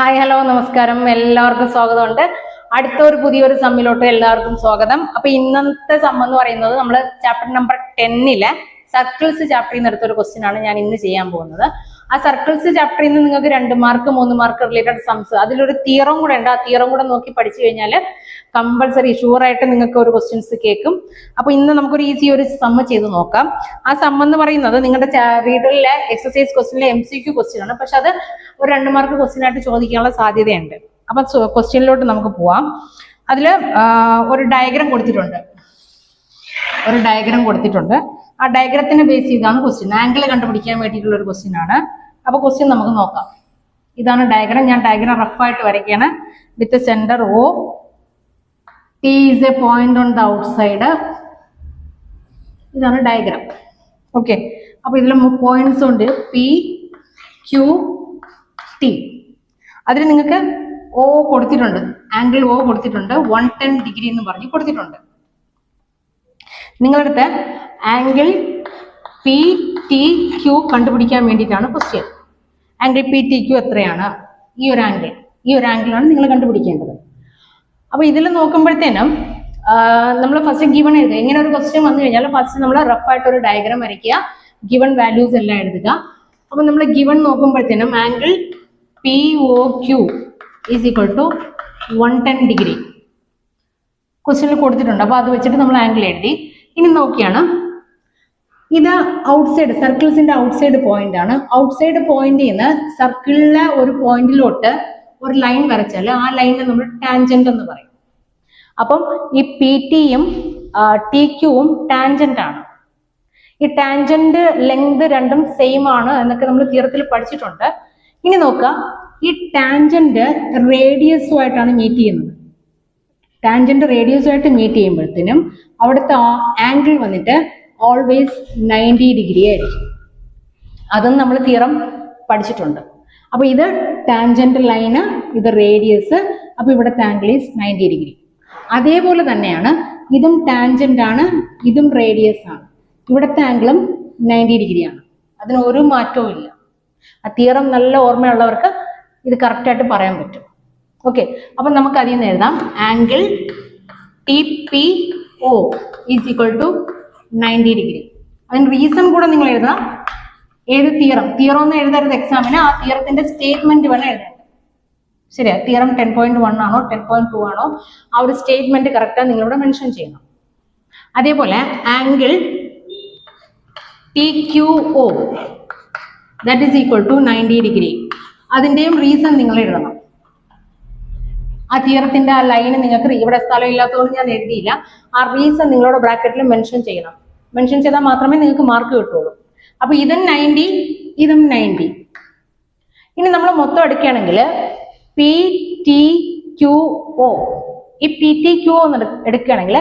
Hi hello നമസ്കാരം. എല്ലാവർക്കും സ്വാഗതമുണ്ട്. അടുത്ത ഒരു പുതിയൊരു സമ്മിലോട്ട് എല്ലാവർക്കും സ്വാഗതം. അപ്പൊ ഇന്നത്തെ സമ്മെന്ന് പറയുന്നത് നമ്മൾ ചാപ്റ്റർ നമ്പർ ടെന്നിലെ സർക്കിൾസ് ചാപ്റ്ററിൽ നിന്ന് എടുത്ത ഒരു ക്വസ്റ്റ്യൻ ആണ് ഞാൻ ഇന്ന് ചെയ്യാൻ പോകുന്നത്. ആ സർക്കിൾസ് ചാപ്റ്ററിൽ നിന്ന് നിങ്ങൾക്ക് രണ്ട് മാർക്ക് മൂന്ന് മാർക്ക് റിലേറ്റഡ് സംസ് അതിലൊരു തീറം കൂടെ ഉണ്ട്. ആ തീറം കൂടെ നോക്കി പഠിച്ചു കഴിഞ്ഞാൽ കമ്പൾസറി ഷുവർ ആയിട്ട് നിങ്ങൾക്ക് ഒരു ക്വസ്റ്റ്യൻസ് കേൾക്കും. അപ്പൊ ഇന്ന് നമുക്കൊരു ഈസി ഒരു സമ്മ ചെയ്ത് നോക്കാം. ആ സമ്മ എന്ന് പറയുന്നത് നിങ്ങളുടെ റീഡറിലെ എക്സസൈസ് ക്വസ്റ്റ്യനിലെ എം സി ക്യു ക്വസ്റ്റ്യൻ ആണ്. പക്ഷെ അത് ഒരു രണ്ട് മാർക്ക് ക്വസ്റ്റ്യൻ ആയിട്ട് ചോദിക്കാനുള്ള സാധ്യതയുണ്ട്. അപ്പൊ ക്വസ്റ്റ്യനിലോട്ട് നമുക്ക് പോവാം. അതിൽ ഒരു ഡയഗ്രാം കൊടുത്തിട്ടുണ്ട്. ഒരു ഡയഗ്രാം കൊടുത്തിട്ടുണ്ട്. ആ ഡയഗ്രത്തിനെ ബേസ് ചെയ്താണ് ക്വസ്റ്റ്യൻ ആംഗിൾ കണ്ടുപിടിക്കാൻ വേണ്ടിയിട്ടുള്ള ഒരു ക്വസ്റ്റ്യൻ ആണ്. അപ്പൊ ക്വസ്റ്റ്യൻ നമുക്ക് നോക്കാം. ഇതാണ് ഡയഗ്രം ഞാൻ ഡയഗ്രാം റഫായിട്ട് വരയ്ക്കുകയാണ് with centre O T is a point on the outside ഇതാണ് ഡയഗ്രാം ഓക്കെ അപ്പൊ ഇതിൽ പോയിന്റ്സ് ഉണ്ട്. പി ക്യു ടി അതിൽ നിങ്ങൾക്ക് ഓ കൊടുത്തിട്ടുണ്ട്. ആംഗിൾ ഓ കൊടുത്തിട്ടുണ്ട്. വൺ ടെൻ ഡിഗ്രി എന്ന് പറഞ്ഞ് കൊടുത്തിട്ടുണ്ട്. നിങ്ങളടുത്ത് ആംഗിൾ പി ടി ക്യൂ കണ്ടുപിടിക്കാൻ വേണ്ടിയിട്ടാണ് question angle P T Q എത്രയാണ്? ഈ ഒരു ആംഗിൾ ഈ ഒരു ആംഗിളാണ് നിങ്ങൾ കണ്ടുപിടിക്കേണ്ടത്. അപ്പൊ ഇതിൽ നോക്കുമ്പോഴത്തേനും നമ്മൾ ഫസ്റ്റ് ഗിവൺ എഴുതുക. ഇങ്ങനെ ഒരു ക്വസ്റ്റ്യൻ വന്നു കഴിഞ്ഞാൽ ഫസ്റ്റ് നമ്മൾ റഫായിട്ട് ഒരു ഡയഗ്രാം വരയ്ക്കുക. ഗിവൺ വാല്യൂസ് എല്ലാം എഴുതുക. അപ്പൊ നമ്മൾ given നോക്കുമ്പോഴത്തേനും angle P O Q is equal to one ten degree ക്വസ്റ്റ്യനിൽ കൊടുത്തിട്ടുണ്ട്. അപ്പൊ അത് വെച്ചിട്ട് നമ്മൾ ആംഗിൾ എഴുതി. ഇനി നോക്കിയാണ്. ഇത് ഔട്ട്സൈഡ് സർക്കിൾസിന്റെ ഔട്ട്സൈഡ് പോയിന്റ് ആണ്. ഔട്ട്സൈഡ് പോയിന്റിൽ നിന്ന് സർക്കിളിലെ ഒരു പോയിന്റിലോട്ട് ഒരു ലൈൻ വരച്ചാൽ ആ ലൈനിനെ നമ്മൾ ടാൻജന്റ് എന്ന് പറയും. അപ്പം ഈ പി ടിയും ടി ക്യൂവും ടാൻജന്റ് ആണ്. ഈ ടാൻജന്റ് ലെങ്ത് രണ്ടും സെയിം ആണ് എന്നൊക്കെ നമ്മൾ തീരത്തിൽ പഠിച്ചിട്ടുണ്ട്. ഇനി നോക്കുക. ഈ ടാൻജന്റ് റേഡിയസുമായിട്ടാണ് മീറ്റ് ചെയ്യുന്നത്. ടാൻജന്റ് ആയിട്ട് മീറ്റ് ചെയ്യുമ്പോഴത്തേനും അവിടുത്തെ ആംഗിൾ വന്നിട്ട് ഓൾവേസ് നയന്റി ഡിഗ്രി ആയിരിക്കും. അതും നമ്മൾ തീറം പഠിച്ചിട്ടുണ്ട്. അപ്പൊ ഇത് ടാൻജന്റ് ലൈന് ഇത് റേഡിയസ് അപ്പൊ ഇവിടെ ആംഗിൾ ഈസ് നയന്റി ഡിഗ്രി അതേപോലെ തന്നെയാണ് ഇതും ടാൻജന്റ് ആണ് ഇതും റേഡിയസ് ആണ്. ഇവിടുത്തെ ആംഗിളും നയന്റി ഡിഗ്രിയാണ് അതിന് ഒരു മാറ്റവും ഇല്ല. ആ തീറം നല്ല ഓർമ്മയുള്ളവർക്ക് ഇത് കറക്റ്റായിട്ട് പറയാൻ പറ്റും. ഓക്കെ അപ്പൊ നമുക്ക് അതിൽ നിന്ന് എഴുതാം. Angle T P O is equal to ninety degree അതിന് റീസൺ കൂടെ നിങ്ങൾ എഴുതാം ഏത് തീറം തീറം ഒന്നും എഴുതരുത് എക്സാമിന് ആ തീറത്തിന്റെ സ്റ്റേറ്റ്മെന്റ് വേണം എഴുതേണ്ടത് ശരിയാ? തീറം ടെൻ പോയിന്റ് വൺ ആണോ ടെൻ പോയിന്റ് ടു ആണോ? ആ ഒരു സ്റ്റേറ്റ്മെന്റ് കറക്റ്റാ നിങ്ങളിവിടെ മെൻഷൻ ചെയ്യണം. അതേപോലെ angle T Q O that is equal to ninety degree അതിന്റെയും reason നിങ്ങൾ എഴുതണം. ആ തീരത്തിന്റെ ആ ലൈന് നിങ്ങൾക്ക് ഇവിടെ സ്ഥലം ഇല്ലാത്തതുകൊണ്ട് ഞാൻ എഴുതിയില്ല. ആ റീസൺ നിങ്ങളോട് ബ്രാക്കറ്റിൽ മെൻഷൻ ചെയ്യണം. മെൻഷൻ ചെയ്താൽ മാത്രമേ നിങ്ങൾക്ക് മാർക്ക് കിട്ടുള്ളൂ അപ്പൊ ഇതും നയന്റി ഇതും നയന്റി ഇനി നമ്മൾ മൊത്തം എടുക്കുകയാണെങ്കിൽ പി ടി ക്യു ഒ ഈ പി ടി ക്യു ഒന്ന് എടുക്കുകയാണെങ്കിൽ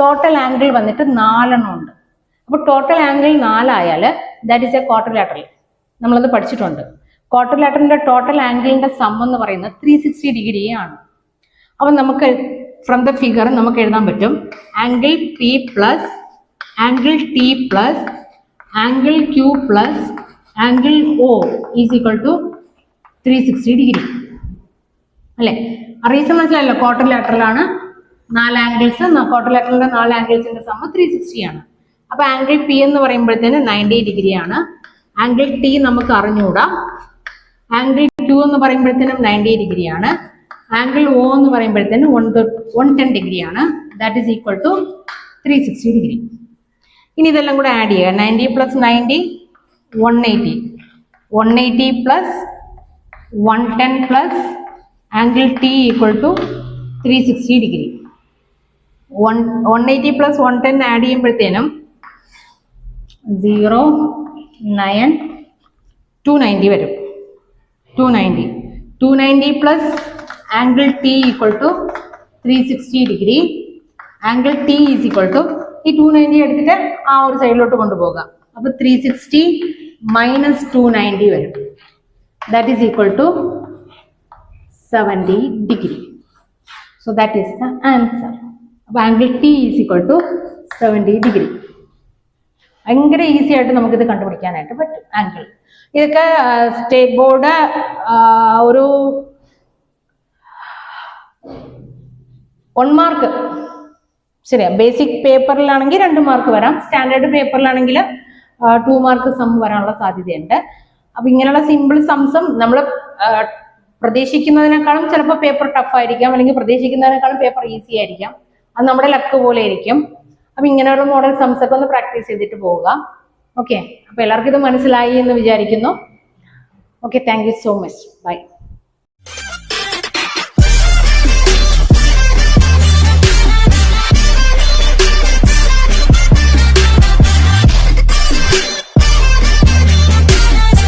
ടോട്ടൽ ആംഗിൾ വന്നിട്ട് നാലെണ്ണം ഉണ്ട്. അപ്പൊ ടോട്ടൽ ആംഗിൾ നാലായാൽ that is a quadrilateral നമ്മളത് പഠിച്ചിട്ടുണ്ട്. ക്വാർട്ടർ ലാറ്ററിന്റെ ടോട്ടൽ ആംഗിളിന്റെ സം എന്ന് പറയുന്നത് ത്രീ സിക്സ്റ്റി ഡിഗ്രി ആണ്. അപ്പൊ നമുക്ക് ഫ്രം ദ ഫിഗർ നമുക്ക് എഴുതാൻ പറ്റും. Angle P plus angle T plus angle Q plus angle O is equal to three sixty degree അല്ലേ? റീസൺ മനസ്സിലായല്ലോ? ക്വാർട്ടർ ലാറ്ററലാണ് നാല് ആംഗിൾസ് ക്വാർട്ടർ ലാറ്ററിന്റെ നാല് ആംഗിൾസിന്റെ സമം ത്രീ സിക്സ്റ്റി ആണ്. അപ്പൊ ആംഗിൾ പി എന്ന് പറയുമ്പോഴത്തേന് നയന്റി ഡിഗ്രി ആണ്. ആംഗിൾ ടി നമുക്ക് അറിഞ്ഞുകൂടാ ആംഗിൾ ക്യൂ എന്ന് പറയുമ്പോഴത്തേനും നയന്റി ഡിഗ്രി ആണ്. ആംഗിൾ ഒ എന്ന് പറയുമ്പോഴത്തേന് വൺ വൺ ടെൻ ഡിഗ്രി ആണ്. That is equal to three sixty degree ഇനി ഇതെല്ലാം കൂടെ ആഡ് ചെയ്യുക. Ninety plus ninety one eighty one eighty plus one ten plus angle T equal to three sixty degree one one eighty plus one ten add ചെയ്യുമ്പോഴത്തേനും zero nine two ninety വരും. Two ninety two ninety plus T equal to three sixty degree angle T is equal to ഈ two ninety എടുത്തിട്ട് ആ ഒരു സൈഡിലോട്ട് കൊണ്ടുപോകാം. അപ്പൊ three sixty minus two ninety വരും. That is equal to seventy degree so that is the answer അപ്പൊ angle T is equal to seventy degree ഭയങ്കര ഈസി ആയിട്ട് നമുക്കിത് കണ്ടുപിടിക്കാനായിട്ട് പറ്റും. ആംഗിൾ ഇതൊക്കെ സ്റ്റേറ്റ് ബോർഡ് ഒരു വൺ മാർക്ക് ശരിയാ. ബേസിക് പേപ്പറിലാണെങ്കിൽ രണ്ട് മാർക്ക് വരാം. സ്റ്റാൻഡേർഡ് പേപ്പറിലാണെങ്കിൽ ടു മാർക്ക് സം വരാനുള്ള സാധ്യതയുണ്ട്. അപ്പൊ ഇങ്ങനെയുള്ള സിമ്പിൾ സംസം നമ്മൾ പ്രതീക്ഷിക്കുന്നതിനേക്കാളും ചിലപ്പോൾ പേപ്പർ ടഫ് ആയിരിക്കാം. അല്ലെങ്കിൽ പ്രതീക്ഷിക്കുന്നതിനേക്കാളും പേപ്പർ ഈസി ആയിരിക്കാം. അത് നമ്മുടെ ലക്ക് പോലെ ആയിരിക്കും. അപ്പൊ ഇങ്ങനെയുള്ള മോഡൽ സംസ് ഒക്കെ ഒന്ന് പ്രാക്ടീസ് ചെയ്തിട്ട് പോവുക. ഓക്കെ അപ്പൊ എല്ലാവർക്കും ഇത് മനസ്സിലായി എന്ന് വിചാരിക്കുന്നു. Okay thank so much bye